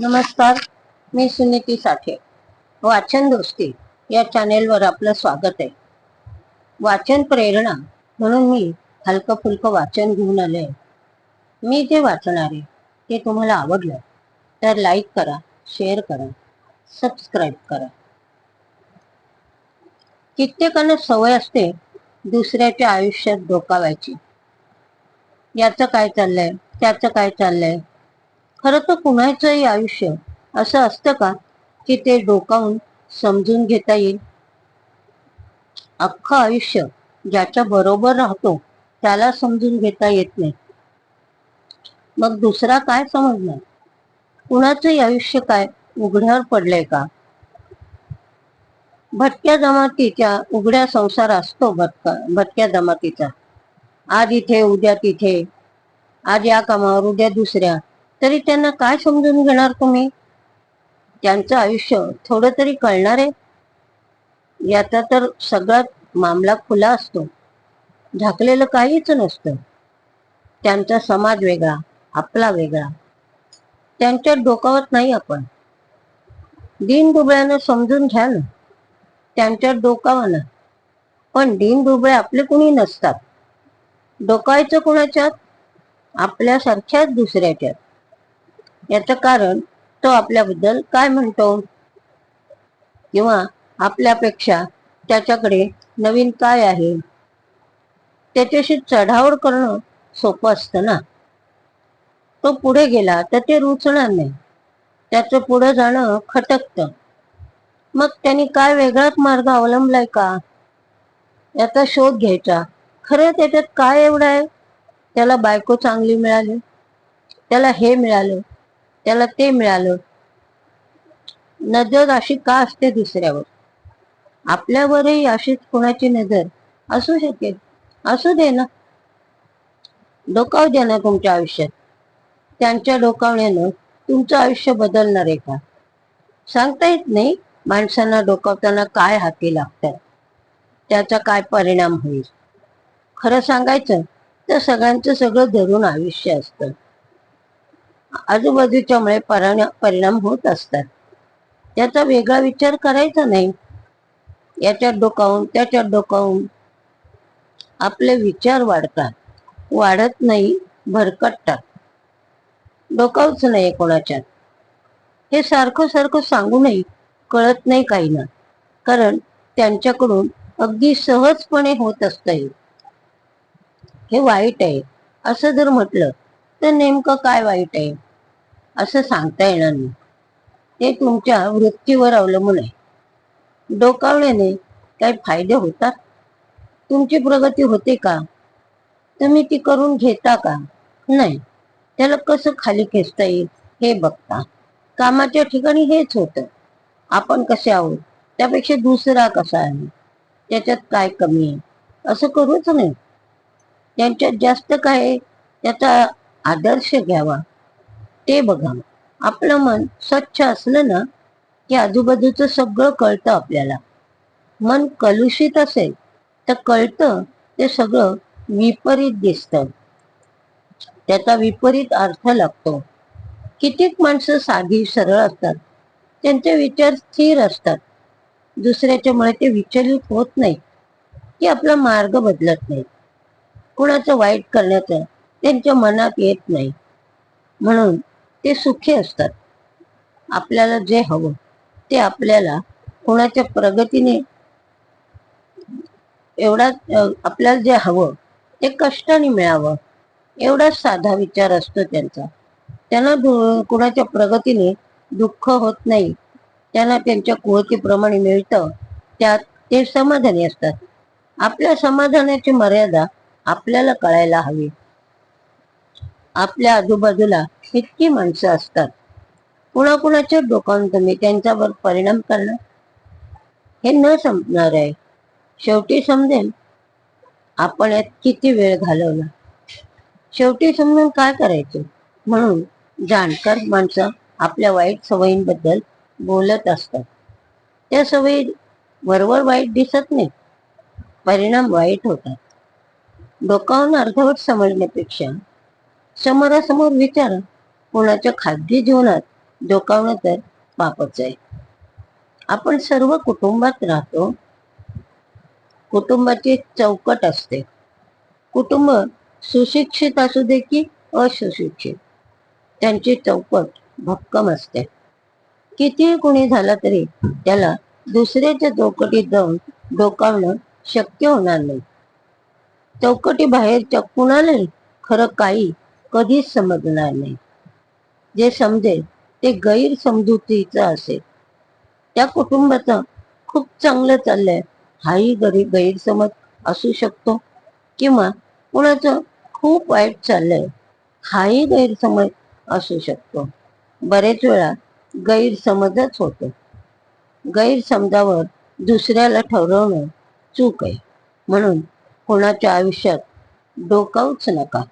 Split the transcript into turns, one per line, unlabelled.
नमस्कार मी सुनीती साठे. वाचन दोस्ती या चॅनेलवर आपलं स्वागत आहे. वाचन प्रेरणा म्हणून मी हलकं फुलकं वाचन घेऊन आले आहे. मी जे वाचणार आहे ते तुम्हाला आवडलं तर लाईक करा शेअर करा सबस्क्राईब करा. कित्येकांना सवय असते दुसऱ्याच्या आयुष्यात डोकावायची याचं काय चाललंय? त्याचं काय चाललंय? खरं तर कुणाचंही आयुष्य असं असतं का की ते डोकावून समजून घेता येईल? अख्खं आयुष्य ज्याच्या बरोबर राहतो त्याला समजून घेता येत नाही. मग दुसरा काय समजणार? कुणाचंही आयुष्य काय उघड्यावर पडलंय का? भटक्या जमातीच्या उघड्या संसार असतो भटका भटक्या जमातीचा आज इथे उद्या तिथे. आज या कामावर उद्या दुसऱ्या. तरी त्यांना काय समजून घेणार तुम्ही? त्यांचं आयुष्य थोडं तरी कळणार आहे. याचा तर सगळ्यात मामला खुला असतो. झाकलेलं काहीच नसतं. त्यांचा समाज वेगळा आपला वेगळा. त्यांच्या डोकावत नाही आपण. दीन दुबळ्यानं समजून घ्या ना. त्यांच्यात डोकावा ना पण दीन दुबळे आपले कुणी नसतात. डोकायचं कुणाच्यात? आपल्यासारख्याच दुसऱ्याच्यात. याचं कारण तो आपल्याबद्दल काय म्हणतो? किंवा आपल्यापेक्षा त्याच्याकडे नवीन काय आहे? त्याच्याशी चढावड करणं सोपं असतं ना. तो पुढे गेला तर ते रुचणार नाही. त्याचं पुढे जाणं खटकतं. मग त्यांनी काय वेगळाच मार्ग अवलंबलाय का? याचा शोध घ्यायचा. खरं त्याच्यात काय एवढं आहे? त्याला बायको चांगली मिळाली. त्याला हे मिळालं. त्याला ते मिळालं. नजर अशी का असते दुसऱ्यावर? आपल्यावरही अशीच कोणाची नजर? असू शकेल. असू दे ना. डोकाव दे ना तुमच्या आयुष्यात. त्यांच्या डोकावण्यानं तुमचं आयुष्य बदलणार आहे का? सांगता येत नाही माणसांना डोकावताना काय हाती लागतात. त्याचा काय परिणाम होईल? खरं सांगायचं तर सगळ्यांचं सगळं धरून आयुष्य असतं. आजूबाजूच्यामुळे परिणा परिणाम होत असतात. त्याचा वेगळा विचार करायचा नाही. याच्यात डोकावून त्याच्यात डोकावून आपले विचार वाढतात. वाढत नाही भरकटतात. डोकावच नाही कोणाच्यात. हे सारखं सारखं सांगूनही कळत नाही काही ना कारण त्यांच्याकडून अगदी सहजपणे होत असत हे वाईट आहे. असं जर म्हटलं तर नेमकं काय वाईट आहे? असं सांगता येणार नाही. ते तुमच्या वृत्तीवर अवलंबून आहे. डोकावल्याने काही फायदे होतात? तुमची प्रगती होते का? तुम्ही ती करून घेता का? नाही. त्याला कसं खाली खेचता येईल हे बघता. कामाच्या ठिकाणी हेच होतं. आपण कसे आहोत? त्यापेक्षा दुसरा कसा आहे? त्याच्यात काय कमी आहे? असं करूच नाही. त्यांच्यात जास्त काय त्याचा आदर्श घ्यावा. ते बघा. आपलं मन स्वच्छ असलं ना की आजूबाजूचं सगळं कळतं आपल्याला. मन कलुषित असेल तर कळतं ते सगळं विपरीत दिसतं. त्याचा विपरीत अर्थ लागतो. कितीक माणसं साधी सरळ असतात. त्यांचे विचार स्थिर असतात. दुसऱ्याच्यामुळे ते विचलित होत नाही की आपला मार्ग बदलत नाही कुणाचं वाईट करण्याचं त्यांच्या मनात येत नाही. म्हणून ते सुखी असतात. आपल्याला जे हवं ते आपल्याला कोणाच्या प्रगतीने एवढा आपल्याला जे हवं ते कष्टाने मिळावं. एवढाच साधा विचार असतो त्यांचा. त्यांना दु- कुणाच्या प्रगतीने दुःख होत नाही. त्यांना त्यांच्या कुवतीप्रमाणे मिळतं. त्यात ते समाधानी असतात. आपल्या समाधानाची मर्यादा आपल्याला कळायला हवी. आपल्या आजूबाजूला इतकी माणसं असतात. कुणाकुणाच्या डोकावून तुम्ही त्यांच्यावर परिणाम करणार हे न संपणार. आहे शेवटी समजेल आपण यात किती वेळ घालवला. शेवटी समजून काय करायचं? म्हणून जाणकार माणसं आपल्या वाईट सवयींबद्दल बोलत असतात. त्या सवयी वरवर वाईट दिसत नाही परिणाम वाईट होतात. डोकावून अर्धवट समजण्यापेक्षा समोरासमोर विचार. कोणाच्या खाद्य जीवनात डोकावणं तर पापच आहे. आपण सर्व कुटुंबात राहतो. कुटुंबाची चौकट असते. कुटुंब सुशिक्षित असू दे की असुशिक्षित त्यांची चौकट भक्कम असते. कितीही कुणी झाला तरी त्याला दुसऱ्याच्या चौकटीत जाऊन डोकावणं शक्य होणार नाही. चौकटी बाहेरच्या कुणालाही खरं काही कधीच समजणार नाही. जे समजेल ते गैरसमजुतीचं असेल. त्या कुटुंबाचं खूप चांगलं चाललंय. हाही गरी गैरसमज असू शकतो किंवा कुणाचं खूप वाईट चाललंय हाही गैरसमज असू शकतो. बरेच वेळा गैरसमजच होतो. गैरसमजावर दुसऱ्याला ठरवणं चूक आहे. म्हणून कोणाच्या आयुष्यात डोकावूच नका.